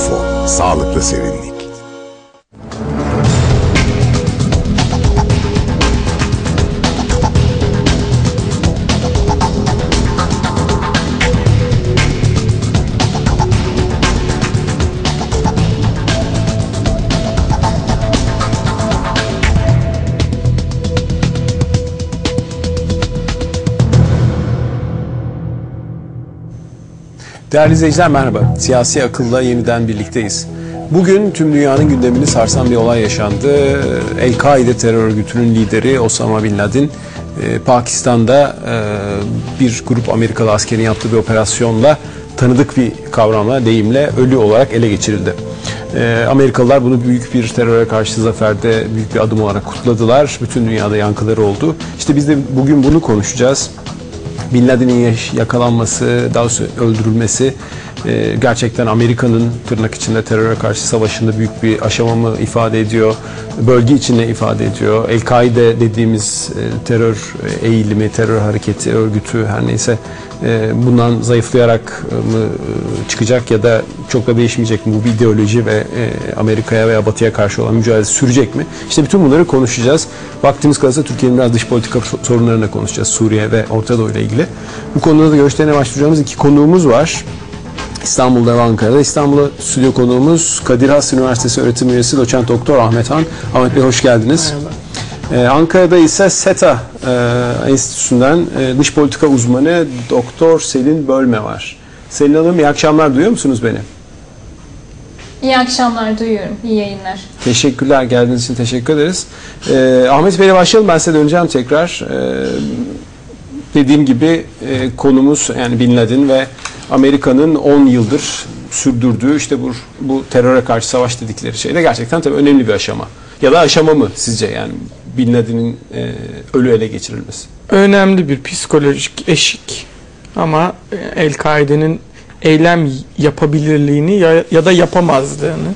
UFO, sağlıklı serinlik. Değerli izleyiciler merhaba. Siyasi akılla yeniden birlikteyiz. Bugün tüm dünyanın gündemini sarsan bir olay yaşandı. El-Kaide terör örgütünün lideri Osama Bin Laden e, Pakistan'da e, bir grup Amerikalı askerin yaptığı bir operasyonla tanıdık bir kavramla, deyimle ölü olarak ele geçirildi. E, Amerikalılar bunu büyük bir teröre karşı zaferde büyük bir adım olarak kutladılar. Bütün dünyada yankıları oldu. İşte biz de bugün bunu konuşacağız. Bin Laden'in yakalanması, daha doğrusu öldürülmesi e, gerçekten Amerika'nın tırnak içinde teröre karşı savaşında büyük bir aşamamı ifade ediyor. Bölge içinde ifade ediyor. El-Kaide dediğimiz e, terör eğilimi, terör hareketi, örgütü her neyse e, bundan zayıflayarak mı çıkacak ya da çok da değişmeyecek mi bu bir ideoloji ve Amerika'ya veya Batı'ya karşı olan mücadele sürecek mi? İşte bütün bunları konuşacağız. Vaktimiz kalırsa Türkiye'nin biraz dış politika sorunlarına konuşacağız. Suriye ve Orta Doğu ile ilgili. Bu konuda da görüşlerine başlayacağımız iki konuğumuz var. İstanbul'da ve Ankara'da. İstanbul'a stüdyo konuğumuz Kadir Has Üniversitesi öğretim üyesi doçent doktor Ahmet Han. Ahmet Bey hoş geldiniz. Ee, Ankara'da ise SETA e, Enstitüsü'nden e, dış politika uzmanı Doktor Selin Bölme var. Selin Hanım iyi akşamlar duyuyor musunuz beni? İyi akşamlar duyuyorum. İyi yayınlar. Teşekkürler. Geldiğiniz için teşekkür ederiz. Ee, Ahmet Bey'le başlayalım. Ben size döneceğim tekrar. Ee, dediğim gibi e, konumuz yani Bin Laden ve Amerika'nın 10 yıldır sürdürdüğü işte bu, bu teröre karşı savaş dedikleri şey de gerçekten tabii önemli bir aşama. Ya da aşama mı sizce yani Bin Laden'in e, ölü ele geçirilmesi? Önemli bir psikolojik eşik ama El-Kaide'nin eylem yapabilirliğini ya, ya da yapamazlığını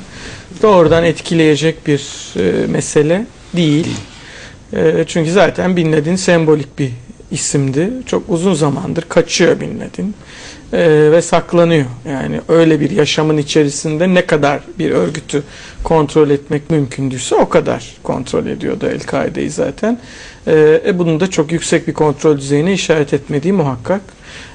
doğrudan etkileyecek bir e, mesele değil. E, çünkü zaten Bin Laden sembolik bir isimdi. Çok uzun zamandır kaçıyor Bin Laden e, ve saklanıyor. Yani öyle bir yaşamın içerisinde ne kadar bir örgütü kontrol etmek mümkündüyse o kadar kontrol ediyordu El-Kaide'yi zaten. E, e, bunun da çok yüksek bir kontrol düzeyine işaret etmediği muhakkak.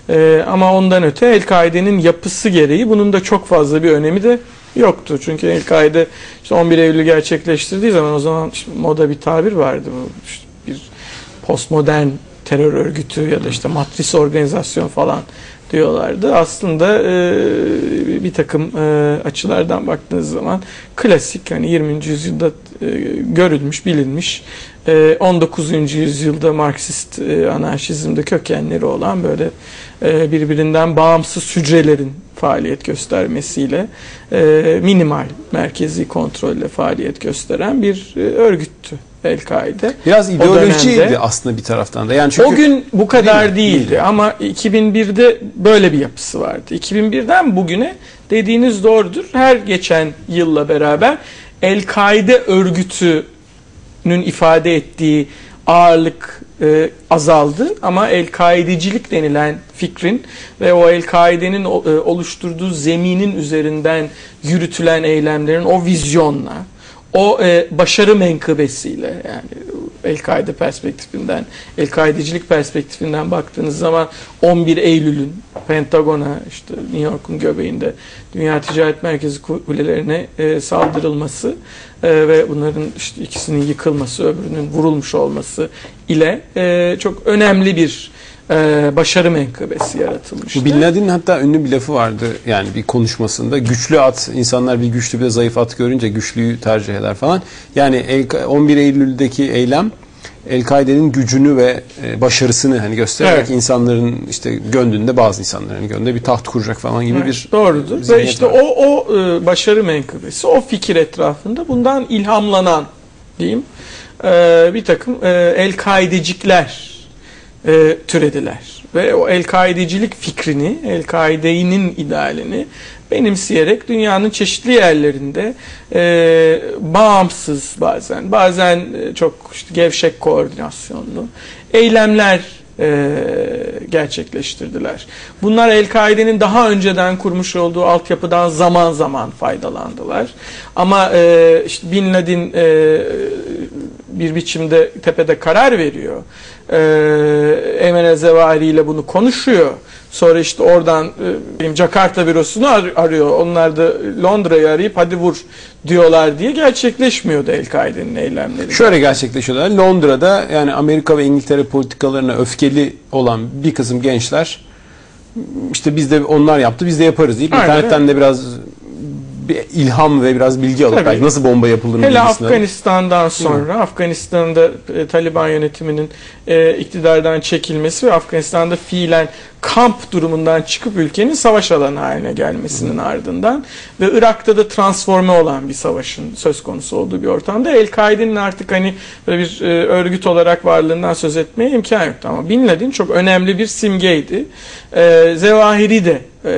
E, ama ondan öte El-Kaide'nin yapısı gereği bunun da çok fazla bir önemi de yoktu. Çünkü El-Kaide işte 11 Eylül gerçekleştirdiği zaman o zaman işte moda bir tabir vardı. Bu işte bir postmodern terör örgütü ya da işte matris organizasyon falan diyorlardı. Aslında e, bir takım e, açılardan baktığınız zaman klasik hani 20. yüzyılda e, görülmüş, bilinmiş e, 19. yüzyılda Marksist e, anarşizmde kökenleri olan böyle e, birbirinden bağımsız hücrelerin faaliyet göstermesiyle e, minimal merkezi kontrolle faaliyet gösteren bir e, örgüttü. El-Kaide. Biraz ideolojiydi aslında bir taraftan da. Yani çünkü o gün bu kadar değil değildi değil. ama 2001'de böyle bir yapısı vardı. 2001'den bugüne dediğiniz doğrudur. Her geçen yılla beraber El-Kaide örgütünün ifade ettiği ağırlık e, azaldı ama El-Kaidecilik denilen fikrin ve o El-Kaide'nin e, oluşturduğu zeminin üzerinden yürütülen eylemlerin o vizyonla o e, başarı menkıbesiyle yani El-Kaide perspektifinden, El-Kaidecilik perspektifinden baktığınız zaman 11 Eylül'ün Pentagon'a işte New York'un göbeğinde Dünya Ticaret Merkezi kulelerine e, saldırılması e, ve bunların işte ikisinin yıkılması, öbürünün vurulmuş olması ile e, çok önemli bir e, başarı menkıbesi yaratılmıştı. Bin Laden'in hatta ünlü bir lafı vardı yani bir konuşmasında. Güçlü at, insanlar bir güçlü bir de zayıf at görünce güçlüyü tercih eder falan. Yani 11 Eylül'deki eylem El-Kaide'nin gücünü ve e, başarısını hani göstererek evet. insanların işte gönlünde bazı insanların gönlünde bir taht kuracak falan gibi evet, bir doğrudur. Ve işte var. o o e, başarı menkıbesi, o fikir etrafında bundan ilhamlanan diyeyim e, bir takım El-Kaidecikler e, türediler. Ve o El-Kaidecilik fikrini, El-Kaide'nin idealini benimseyerek dünyanın çeşitli yerlerinde e, bağımsız bazen, bazen e, çok işte gevşek koordinasyonlu eylemler e, gerçekleştirdiler. Bunlar El-Kaide'nin daha önceden kurmuş olduğu altyapıdan zaman zaman faydalandılar. Ama e, işte Bin Laden e, bir biçimde tepede karar veriyor. E, Emel El ile bunu konuşuyor. Sonra işte oradan e, Jakarta bürosunu ar- arıyor. Onlar da Londra'yı arayıp hadi vur diyorlar diye gerçekleşmiyordu El-Kaide'nin eylemleri. Şöyle gerçekleşiyorlar. Londra'da yani Amerika ve İngiltere politikalarına öfkeli olan bir kısım gençler işte biz de onlar yaptı biz de yaparız deyip Aynen, internetten de biraz bir ilham ve biraz bilgi alıp belki nasıl bomba yapılır Hele Afganistan'dan sonra Afganistan'da e, Taliban yönetiminin e, iktidardan çekilmesi ve Afganistan'da fiilen kamp durumundan çıkıp ülkenin savaş alanı haline gelmesinin ardından ve Irak'ta da transforme olan bir savaşın söz konusu olduğu bir ortamda El-Kaide'nin artık hani böyle bir e, örgüt olarak varlığından söz etmeye imkan yoktu ama Bin Laden çok önemli bir simgeydi. E, Zevahiri de e,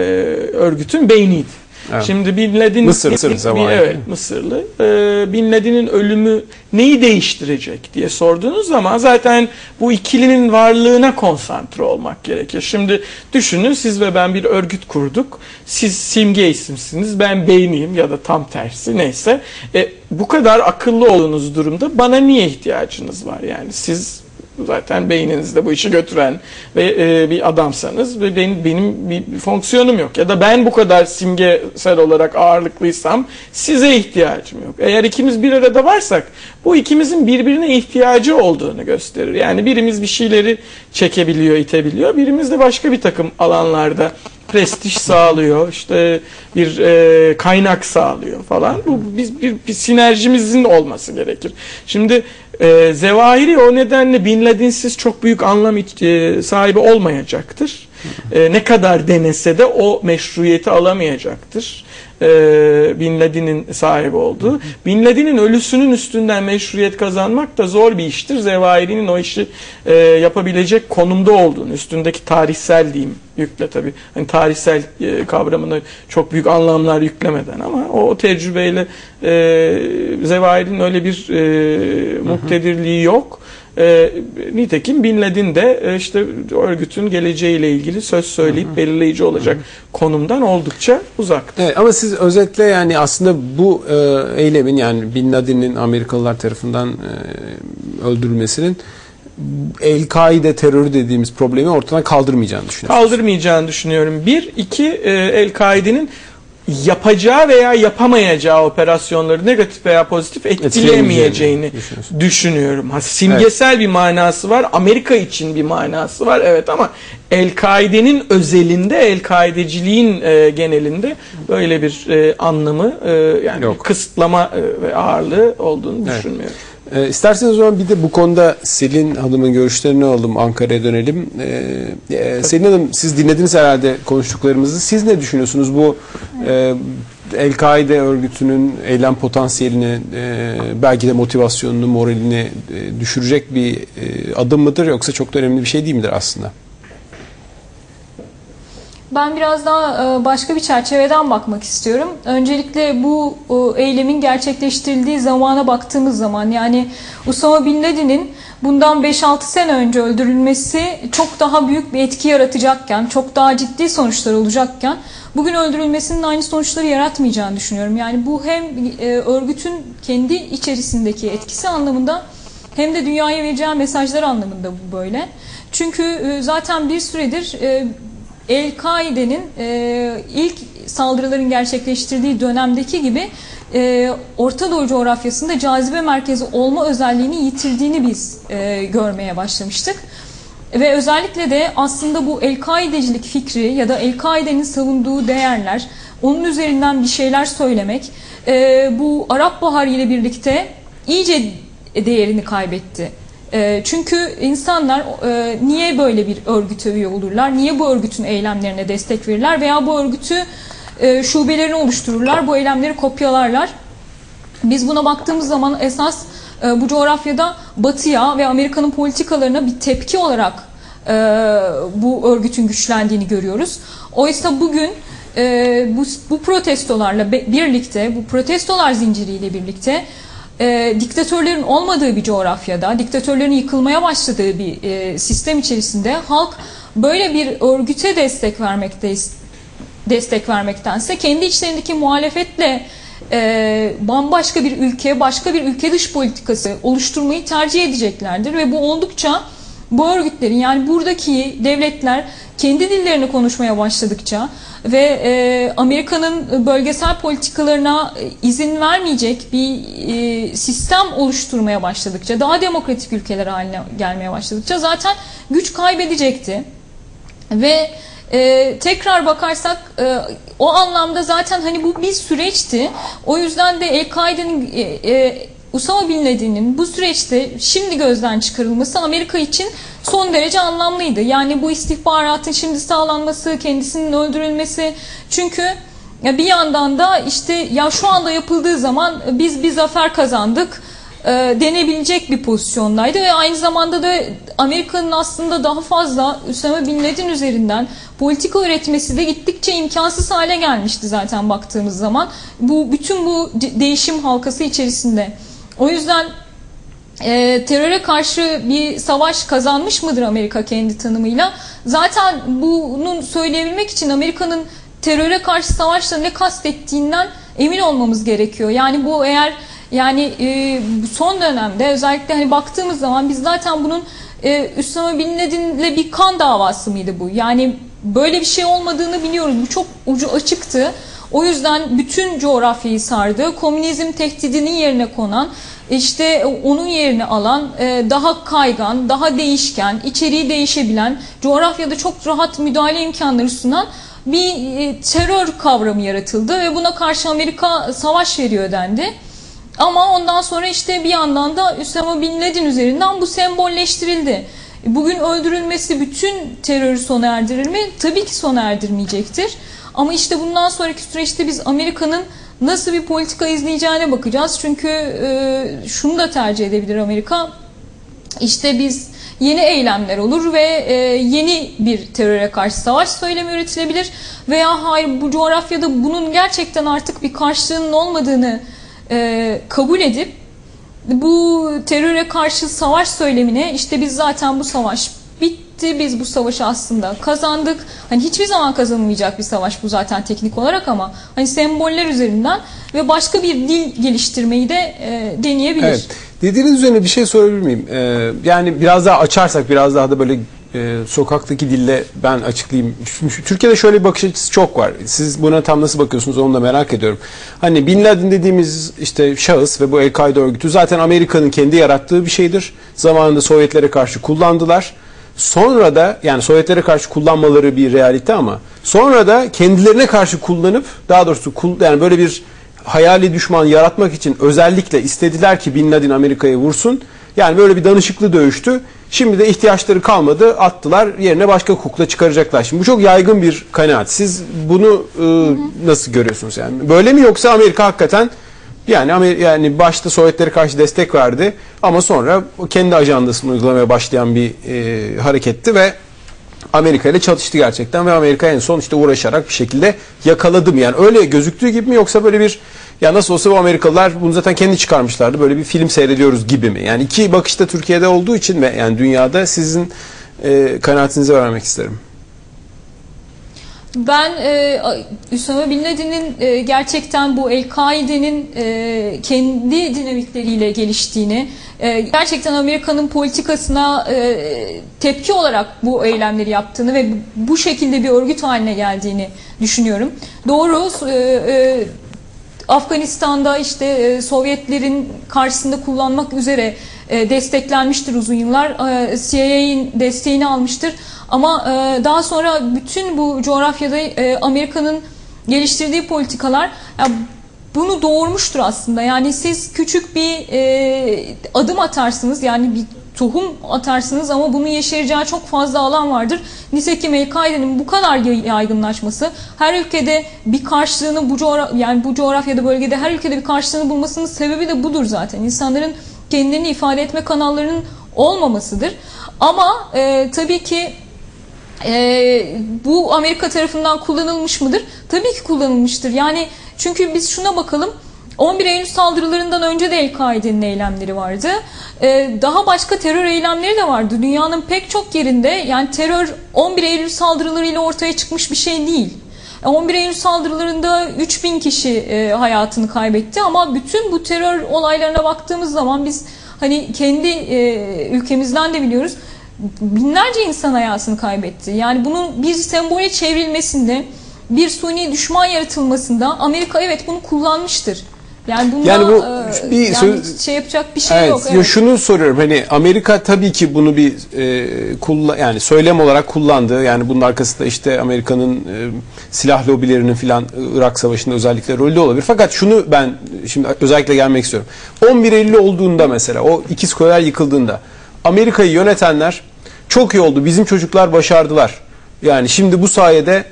örgütün beyniydi. Evet. Şimdi Bin Laden Mısır, Mısır, Zevahiri. evet Mısırlı. Ee, Bin Laden'in ölümü neyi değiştirecek diye sorduğunuz zaman zaten bu ikilinin varlığına konsantre olmak gerekir. Şimdi düşünün siz ve ben bir örgüt kurduk. Siz simge isimsiniz, ben beyniyim ya da tam tersi neyse. E, bu kadar akıllı olduğunuz durumda bana niye ihtiyacınız var? Yani siz zaten beyninizde bu işi götüren ve e, bir adamsanız benim, benim bir fonksiyonum yok ya da ben bu kadar simgesel olarak ağırlıklıysam size ihtiyacım yok. Eğer ikimiz bir arada varsak bu ikimizin birbirine ihtiyacı olduğunu gösterir. Yani birimiz bir şeyleri çekebiliyor, itebiliyor. Birimiz de başka bir takım alanlarda prestij sağlıyor, işte bir e, kaynak sağlıyor falan. Bu biz bir, bir sinerjimizin olması gerekir. Şimdi e, Zevahiri o nedenle Bin Laden'siz çok büyük anlam e, sahibi olmayacaktır. E, ne kadar denese de o meşruiyeti alamayacaktır. E, Bin Laden'in sahibi olduğu. Bin Laden'in ölüsünün üstünden meşruiyet kazanmak da zor bir iştir. Zevahiri'nin o işi e, yapabilecek konumda olduğunu, üstündeki tarihsel diyeyim yükle tabii. Hani tarihsel e, kavramına çok büyük anlamlar yüklemeden ama o, o tecrübeyle e, Zevahir'in öyle bir e, muktedirliği yok. E, nitekim Bin Laden de e, işte örgütün geleceğiyle ilgili söz söyleyip belirleyici olacak konumdan oldukça uzaktır. Evet, ama siz özetle yani aslında bu e, eylemin yani Bin Laden'in Amerikalılar tarafından e, öldürülmesinin El-Kaide terörü dediğimiz problemi ortadan kaldırmayacağını düşünüyorum. Kaldırmayacağını düşünüyorum. Bir, iki e, El-Kaide'nin yapacağı veya yapamayacağı operasyonları negatif veya pozitif etkileyemeyeceğini düşünüyorum. Ha, simgesel bir manası var. Amerika için bir manası var. Evet ama El-Kaide'nin özelinde, El-Kaideciliğin e, genelinde böyle bir e, anlamı e, yani Yok. kısıtlama e, ve ağırlığı olduğunu Evet. düşünmüyorum. E, isterseniz o zaman bir de bu konuda Selin Hanım'ın görüşlerini alalım. Ankara'ya dönelim. E, e, Selin Hanım siz dinlediniz herhalde konuştuklarımızı. Siz ne düşünüyorsunuz bu e, El-Kaide örgütünün eylem potansiyelini e, belki de motivasyonunu, moralini e, düşürecek bir e, adım mıdır yoksa çok da önemli bir şey değil midir aslında? Ben biraz daha e, başka bir çerçeveden bakmak istiyorum. Öncelikle bu e, eylemin gerçekleştirildiği zamana baktığımız zaman yani Usama Bin Laden'in bundan 5-6 sene önce öldürülmesi çok daha büyük bir etki yaratacakken, çok daha ciddi sonuçlar olacakken bugün öldürülmesinin aynı sonuçları yaratmayacağını düşünüyorum. Yani bu hem e, örgütün kendi içerisindeki etkisi anlamında hem de dünyaya vereceği mesajlar anlamında bu böyle. Çünkü zaten bir süredir El-Kaide'nin e, ilk saldırıların gerçekleştirdiği dönemdeki gibi e, Orta Doğu coğrafyasında cazibe merkezi olma özelliğini yitirdiğini biz e, görmeye başlamıştık. Ve özellikle de aslında bu El-Kaidecilik fikri ya da El-Kaide'nin savunduğu değerler, onun üzerinden bir şeyler söylemek, e, bu Arap Baharı ile birlikte iyice değerini kaybetti. E, çünkü insanlar e, niye böyle bir örgüte üye olurlar, niye bu örgütün eylemlerine destek verirler veya bu örgütü e, şubelerini oluştururlar, bu eylemleri kopyalarlar. Biz buna baktığımız zaman esas e, bu coğrafyada Batı'ya ve Amerika'nın politikalarına bir tepki olarak bu örgütün güçlendiğini görüyoruz. Oysa bugün bu, protestolarla birlikte, bu protestolar zinciriyle birlikte e, diktatörlerin olmadığı bir coğrafyada, diktatörlerin yıkılmaya başladığı bir e, sistem içerisinde halk böyle bir örgüte destek vermekte destek vermektense kendi içlerindeki muhalefetle e, bambaşka bir ülke, başka bir ülke dış politikası oluşturmayı tercih edeceklerdir ve bu oldukça bu örgütlerin yani buradaki devletler kendi dillerini konuşmaya başladıkça ve e, Amerika'nın bölgesel politikalarına izin vermeyecek bir e, sistem oluşturmaya başladıkça, daha demokratik ülkeler haline gelmeye başladıkça zaten güç kaybedecekti. Ve e, tekrar bakarsak e, o anlamda zaten hani bu bir süreçti. O yüzden de El-Kaide'nin e, e, Usama Bin Laden'in bu süreçte şimdi gözden çıkarılması Amerika için son derece anlamlıydı. Yani bu istihbaratın şimdi sağlanması, kendisinin öldürülmesi. Çünkü bir yandan da işte ya şu anda yapıldığı zaman biz bir zafer kazandık e, denebilecek bir pozisyondaydı ve aynı zamanda da Amerika'nın aslında daha fazla Üsame Bin Laden üzerinden politika üretmesi de gittikçe imkansız hale gelmişti zaten baktığımız zaman. Bu bütün bu değişim halkası içerisinde. O yüzden e, teröre karşı bir savaş kazanmış mıdır Amerika kendi tanımıyla? Zaten bunun söyleyebilmek için Amerika'nın teröre karşı savaşla ne kastettiğinden emin olmamız gerekiyor. Yani bu eğer yani e, son dönemde özellikle hani baktığımız zaman biz zaten bunun e, Üsame Bin Laden'le bir kan davası mıydı bu? Yani böyle bir şey olmadığını biliyoruz. Bu çok ucu açıktı. O yüzden bütün coğrafyayı sardı. Komünizm tehdidinin yerine konan, işte onun yerini alan, e, daha kaygan, daha değişken, içeriği değişebilen, coğrafyada çok rahat müdahale imkanları sunan bir e, terör kavramı yaratıldı ve buna karşı Amerika savaş veriyor dendi. Ama ondan sonra işte bir yandan da Üsama Bin Laden üzerinden bu sembolleştirildi. Bugün öldürülmesi bütün terörü sona erdirir mi? Tabii ki sona erdirmeyecektir. Ama işte bundan sonraki süreçte biz Amerika'nın nasıl bir politika izleyeceğine bakacağız. Çünkü e, şunu da tercih edebilir Amerika. İşte biz yeni eylemler olur ve e, yeni bir teröre karşı savaş söylemi üretilebilir. Veya hayır bu coğrafyada bunun gerçekten artık bir karşılığının olmadığını e, kabul edip bu teröre karşı savaş söylemine işte biz zaten bu savaş bitti. Biz bu savaşı aslında kazandık. Hani hiçbir zaman kazanılmayacak bir savaş bu zaten teknik olarak ama hani semboller üzerinden ve başka bir dil geliştirmeyi de e, deneyebilir. Evet. Dediğiniz üzerine bir şey sorabilir miyim? Ee, yani biraz daha açarsak biraz daha da böyle e, sokaktaki dille ben açıklayayım. Türkiye'de şöyle bir bakış açısı çok var. Siz buna tam nasıl bakıyorsunuz onu da merak ediyorum. Hani Bin Laden dediğimiz işte şahıs ve bu El-Kaide örgütü zaten Amerika'nın kendi yarattığı bir şeydir. Zamanında Sovyetlere karşı kullandılar. Sonra da yani Sovyetlere karşı kullanmaları bir realite ama sonra da kendilerine karşı kullanıp daha doğrusu yani böyle bir hayali düşman yaratmak için özellikle istediler ki Bin Laden Amerika'ya vursun. Yani böyle bir danışıklı dövüştü. Şimdi de ihtiyaçları kalmadı. Attılar. Yerine başka kukla çıkaracaklar. Şimdi bu çok yaygın bir kanaat. Siz bunu e, nasıl görüyorsunuz yani? Böyle mi yoksa Amerika hakikaten yani yani başta Sovyetlere karşı destek verdi ama sonra kendi ajandasını uygulamaya başlayan bir e, hareketti ve Amerika ile çatıştı gerçekten ve Amerika en son işte uğraşarak bir şekilde yakaladım yani öyle gözüktüğü gibi mi yoksa böyle bir ya nasıl olsa bu Amerikalılar bunu zaten kendi çıkarmışlardı böyle bir film seyrediyoruz gibi mi yani iki bakışta Türkiye'de olduğu için ve yani dünyada sizin e, kanaatinizi vermek isterim. Ben e, Üsame Bin Laden'in e, gerçekten bu El-Kaide'nin e, kendi dinamikleriyle geliştiğini, e, gerçekten Amerika'nın politikasına e, tepki olarak bu eylemleri yaptığını ve bu şekilde bir örgüt haline geldiğini düşünüyorum. Doğru, e, e, Afganistan'da işte e, Sovyetlerin karşısında kullanmak üzere e, desteklenmiştir uzun yıllar. E, CIA'nin desteğini almıştır. Ama e, daha sonra bütün bu coğrafyada e, Amerika'nın geliştirdiği politikalar yani bunu doğurmuştur aslında. Yani siz küçük bir e, adım atarsınız yani bir tohum atarsınız ama bunun yeşereceği çok fazla alan vardır. Nitekim El-Kaide'nin bu kadar yaygınlaşması her ülkede bir karşılığını bu yani bu coğrafyada bölgede her ülkede bir karşılığını bulmasının sebebi de budur zaten. İnsanların kendilerini ifade etme kanallarının olmamasıdır. Ama e, tabii ki e, bu Amerika tarafından kullanılmış mıdır? Tabii ki kullanılmıştır. Yani çünkü biz şuna bakalım. 11 Eylül saldırılarından önce de El-Kaide'nin eylemleri vardı. Ee, daha başka terör eylemleri de vardı. Dünyanın pek çok yerinde yani terör 11 Eylül saldırılarıyla ortaya çıkmış bir şey değil. 11 Eylül saldırılarında 3000 kişi e, hayatını kaybetti ama bütün bu terör olaylarına baktığımız zaman biz hani kendi e, ülkemizden de biliyoruz binlerce insan hayatını kaybetti. Yani bunun bir sembole çevrilmesinde bir suni düşman yaratılmasında Amerika evet bunu kullanmıştır. Yani bunda Yani bu e, bir yani söz- şey yapacak bir şey Evet, yok. yo, Evet. şunu soruyorum hani Amerika tabii ki bunu bir e, kulla, yani söylem olarak kullandı. Yani bunun arkasında işte Amerika'nın e, silah lobilerinin filan Irak Savaşı'nda özellikle rolü olabilir. Fakat şunu ben şimdi özellikle gelmek istiyorum. 11 Eylül olduğunda mesela o ikiz kuleler yıkıldığında Amerika'yı yönetenler çok iyi oldu. Bizim çocuklar başardılar. Yani şimdi bu sayede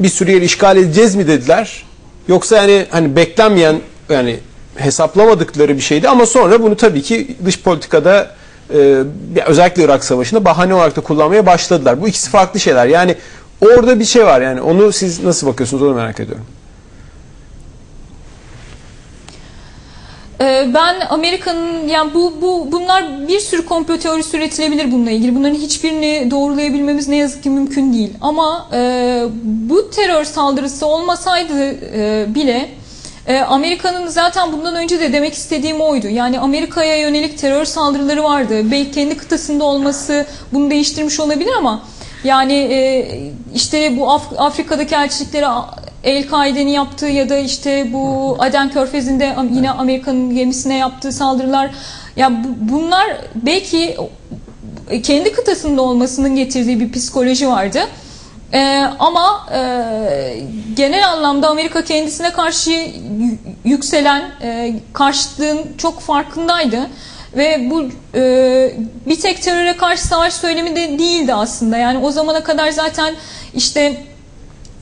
bir sürü yer işgal edeceğiz mi dediler. Yoksa yani hani beklenmeyen yani hesaplamadıkları bir şeydi ama sonra bunu tabii ki dış politikada e, özellikle Irak Savaşı'nda bahane olarak da kullanmaya başladılar. Bu ikisi farklı şeyler. Yani orada bir şey var yani onu siz nasıl bakıyorsunuz onu merak ediyorum. Ben Amerika'nın yani bu bu bunlar bir sürü komplo teorisi üretilebilir bununla ilgili. Bunların hiçbirini doğrulayabilmemiz ne yazık ki mümkün değil. Ama e, bu terör saldırısı olmasaydı e, bile e, Amerika'nın zaten bundan önce de demek istediğim oydu. Yani Amerika'ya yönelik terör saldırıları vardı. Belki kendi kıtasında olması bunu değiştirmiş olabilir ama yani e, işte bu Af- Afrika'daki elçilikleri El-Kaide'nin yaptığı ya da işte bu Aden Körfezi'nde yine Amerika'nın gemisine yaptığı saldırılar ya bu- bunlar belki e, kendi kıtasında olmasının getirdiği bir psikoloji vardı. Ee, ama e, genel anlamda Amerika kendisine karşı yükselen e, karşıtlığın çok farkındaydı. Ve bu e, bir tek teröre karşı savaş söylemi de değildi aslında. Yani o zamana kadar zaten işte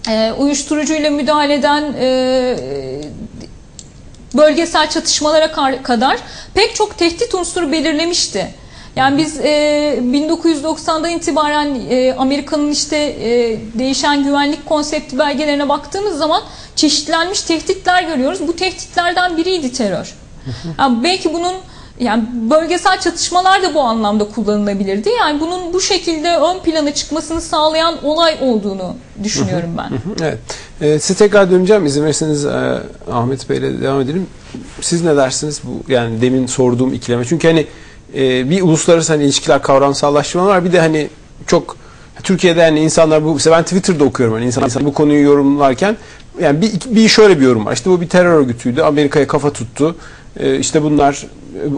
e, uyuşturucuyla müdahale eden e, bölgesel çatışmalara kadar pek çok tehdit unsuru belirlemişti. Yani biz e, 1990'dan itibaren e, Amerika'nın işte e, değişen güvenlik konsepti belgelerine baktığımız zaman çeşitlenmiş tehditler görüyoruz. Bu tehditlerden biriydi terör. Yani belki bunun yani bölgesel çatışmalar da bu anlamda kullanılabilirdi. Yani bunun bu şekilde ön plana çıkmasını sağlayan olay olduğunu düşünüyorum ben. Evet. Ee, size tekrar döneceğim. İzin verirseniz e, Ahmet Bey'le devam edelim. Siz ne dersiniz bu yani demin sorduğum ikileme? Çünkü hani e, bir uluslararası hani ilişkiler kavramsallaştırma var. Bir de hani çok Türkiye'de hani insanlar bu ben Twitter'da okuyorum hani insanlar bu konuyu yorumlarken yani bir, bir şöyle bir yorum var. İşte bu bir terör örgütüydü. Amerika'ya kafa tuttu. Ee, işte bunlar e,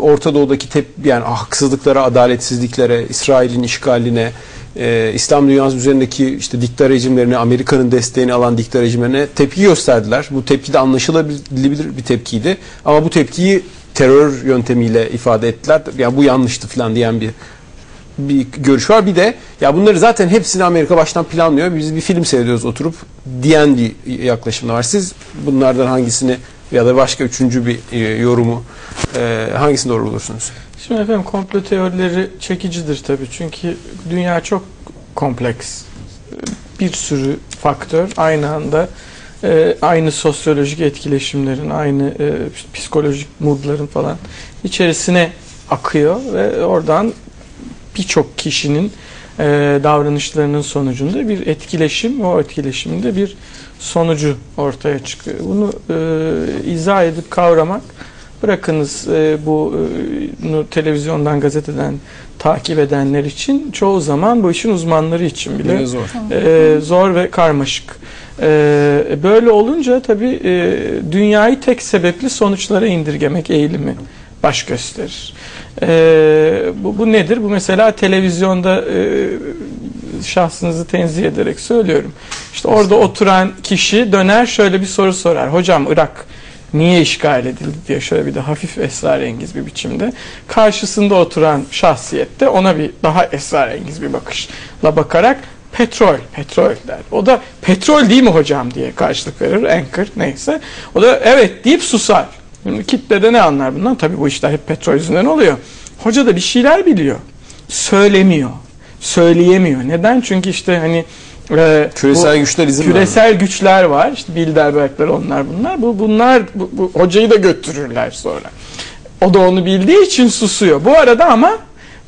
Orta Doğu'daki tep yani haksızlıklara, adaletsizliklere, İsrail'in işgaline, e, İslam dünyası üzerindeki işte dikta rejimlerine, Amerika'nın desteğini alan dikta rejimlerine tepki gösterdiler. Bu tepki de anlaşılabilir bir tepkiydi. Ama bu tepkiyi terör yöntemiyle ifade ettiler. Yani bu yanlıştı falan diyen bir bir görüş var. Bir de ya bunları zaten hepsini Amerika baştan planlıyor. Biz bir film seyrediyoruz oturup diyen bir yaklaşım var. Siz bunlardan hangisini ya da başka üçüncü bir e, yorumu e, hangisini doğru bulursunuz? Şimdi efendim komplo teorileri çekicidir tabii. Çünkü dünya çok kompleks. Bir sürü faktör aynı anda e, aynı sosyolojik etkileşimlerin, aynı e, psikolojik moodların falan içerisine akıyor ve oradan birçok kişinin e, davranışlarının sonucunda bir etkileşim, o etkileşimde bir sonucu ortaya çıkıyor. Bunu e, izah edip kavramak bırakınız e, bu e, nu televizyondan, gazeteden takip edenler için çoğu zaman bu işin uzmanları için bile zor. e, zor ve karmaşık. E, böyle olunca tabii e, dünyayı tek sebepli sonuçlara indirgemek eğilimi baş gösterir. E, bu, bu nedir? Bu mesela televizyonda e, şahsınızı tenzih ederek söylüyorum. İşte orada oturan kişi döner şöyle bir soru sorar. Hocam Irak niye işgal edildi diye şöyle bir de hafif esrarengiz bir biçimde. Karşısında oturan şahsiyet de ona bir daha esrarengiz bir bakışla bakarak petrol, petrol der. O da petrol değil mi hocam diye karşılık verir. Anchor neyse. O da evet deyip susar. Şimdi kitlede ne anlar bundan? Tabii bu işler hep petrol yüzünden oluyor. Hoca da bir şeyler biliyor. Söylemiyor. Söyleyemiyor. Neden? Çünkü işte hani Ee, Küresel bu- güçler izin küresel güçler var. İşte Bilderbergler onlar bunlar. Bu bunlar bu, bu hocayı da götürürler sonra. O da onu bildiği için susuyor. Bu arada ama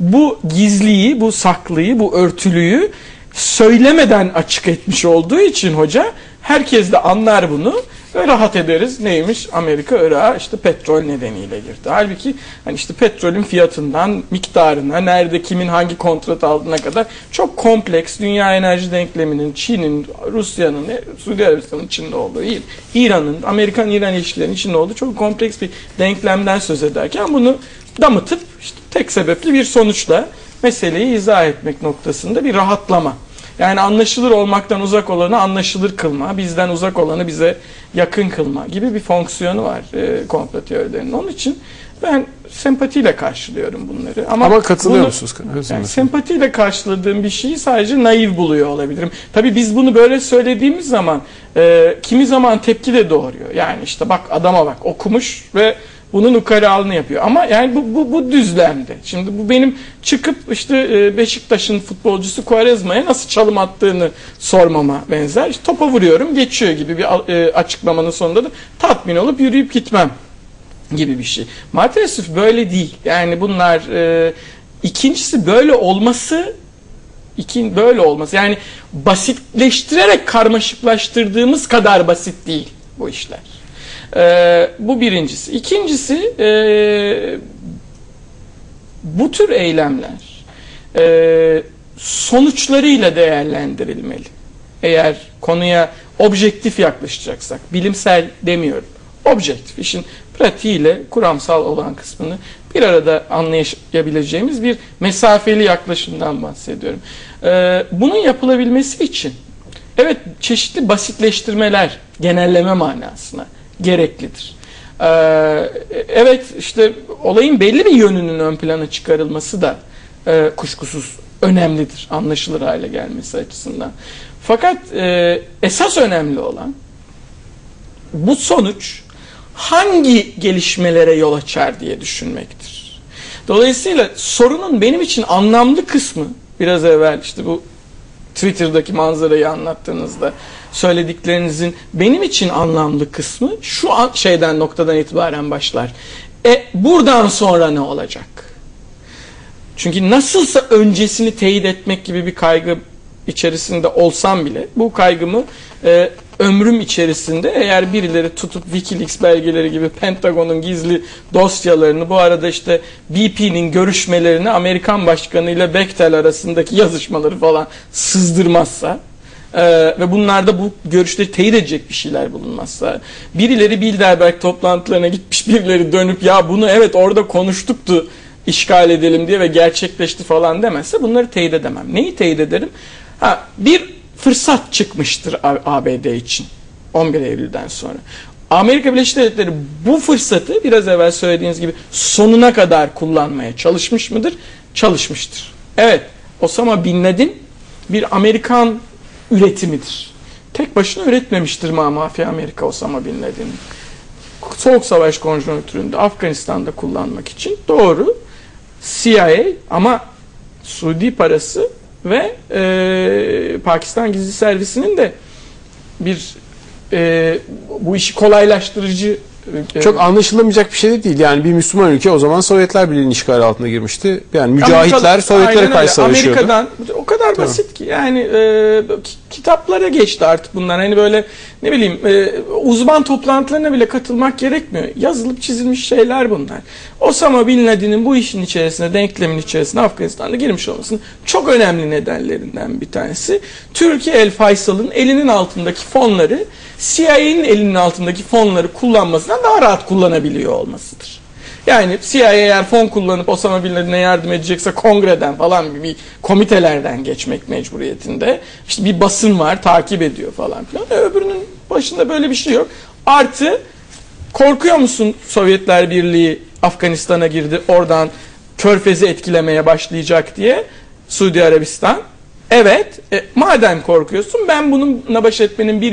bu gizliyi, bu saklıyı, bu örtülüyü söylemeden açık etmiş olduğu için hoca herkes de anlar bunu ve rahat ederiz. Neymiş? Amerika Irak'a işte petrol nedeniyle girdi. Halbuki hani işte petrolün fiyatından miktarına, nerede kimin hangi kontrat aldığına kadar çok kompleks dünya enerji denkleminin, Çin'in, Rusya'nın, Suudi Arabistan'ın içinde olduğu, İr- İran'ın, Amerikan-İran ilişkilerinin içinde olduğu çok kompleks bir denklemden söz ederken bunu damıtıp işte tek sebepli bir sonuçla meseleyi izah etmek noktasında bir rahatlama. Yani anlaşılır olmaktan uzak olanı anlaşılır kılma, bizden uzak olanı bize yakın kılma gibi bir fonksiyonu var e, komplo teorilerinin. Onun için ben sempatiyle karşılıyorum bunları. Ama, Ama katılıyor bunu- musunuz? Yani sempatiyle karşıladığım bir şeyi sadece naif buluyor olabilirim. Tabii biz bunu böyle söylediğimiz zaman e, kimi zaman tepki de doğuruyor. Yani işte bak adama bak okumuş ve bunun ukalalığı yapıyor. Ama yani bu, bu, bu düzlemde. Şimdi bu benim çıkıp işte e, Beşiktaş'ın futbolcusu Quaresma'ya nasıl çalım attığını sormama benzer. İşte topa vuruyorum geçiyor gibi bir e, açıklamanın sonunda da tatmin olup yürüyüp gitmem gibi bir şey. Maalesef böyle değil. Yani bunlar e, ikincisi böyle olması ikin böyle olması yani basitleştirerek karmaşıklaştırdığımız kadar basit değil bu işler. E, bu birincisi. İkincisi e, bu tür eylemler e, sonuçlarıyla değerlendirilmeli. Eğer konuya objektif yaklaşacaksak, bilimsel demiyorum, objektif işin pratiğiyle kuramsal olan kısmını bir arada anlayabileceğimiz bir mesafeli yaklaşımdan bahsediyorum. Ee, bunun yapılabilmesi için evet çeşitli basitleştirmeler genelleme manasına gereklidir. Ee, evet işte olayın belli bir yönünün ön plana çıkarılması da e, kuşkusuz önemlidir anlaşılır hale gelmesi açısından. Fakat e, esas önemli olan bu sonuç hangi gelişmelere yol açar diye düşünmektir. Dolayısıyla sorunun benim için anlamlı kısmı biraz evvel işte bu Twitter'daki manzarayı anlattığınızda söylediklerinizin benim için anlamlı kısmı şu an şeyden noktadan itibaren başlar. E buradan sonra ne olacak? Çünkü nasılsa öncesini teyit etmek gibi bir kaygı içerisinde olsam bile bu kaygımı e, ömrüm içerisinde eğer birileri tutup Wikileaks belgeleri gibi Pentagon'un gizli dosyalarını bu arada işte BP'nin görüşmelerini Amerikan Başkanı ile Bechtel arasındaki yazışmaları falan sızdırmazsa e, ve bunlarda bu görüşleri teyit edecek bir şeyler bulunmazsa birileri Bilderberg toplantılarına gitmiş birileri dönüp ya bunu evet orada konuştuktu işgal edelim diye ve gerçekleşti falan demezse bunları teyit edemem. Neyi teyit ederim? Ha, bir fırsat çıkmıştır ABD için 11 Eylül'den sonra. Amerika Birleşik Devletleri bu fırsatı biraz evvel söylediğiniz gibi sonuna kadar kullanmaya çalışmış mıdır? Çalışmıştır. Evet, Osama Bin Laden bir Amerikan üretimidir. Tek başına üretmemiştir ma mafya Amerika Osama Bin Laden'i. Soğuk Savaş konjonktüründe Afganistan'da kullanmak için doğru CIA ama Suudi parası ve e, Pakistan Gizli Servisi'nin de bir e, bu işi kolaylaştırıcı Çok anlaşılamayacak bir şey de değil. Yani bir Müslüman ülke o zaman Sovyetler Birliği'nin işgali altına girmişti. Yani mücahitler Amerika- Sovyetlere karşı savaşıyordu. Amerika'dan o kadar basit ki yani e, ki- kitaplara geçti artık bunlar. Hani böyle ne bileyim e, uzman toplantılarına bile katılmak gerekmiyor. Yazılıp çizilmiş şeyler bunlar. Osama Bin Laden'in bu işin içerisine, denklemin içerisine Afganistan'da girmiş olmasının çok önemli nedenlerinden bir tanesi. Türkiye El Faysal'ın elinin altındaki fonları CIA'nin elinin altındaki fonları kullanmasından daha rahat kullanabiliyor olmasıdır. Yani CIA eğer fon kullanıp Osama Bin Laden'e yardım edecekse kongreden falan bir, bir komitelerden geçmek mecburiyetinde. İşte bir basın var takip ediyor falan filan. E, öbürünün başında böyle bir şey yok. Artı korkuyor musun Sovyetler Birliği Afganistan'a girdi oradan Körfez'i etkilemeye başlayacak diye Suudi Arabistan. Evet e, madem korkuyorsun ben bununla baş etmenin bir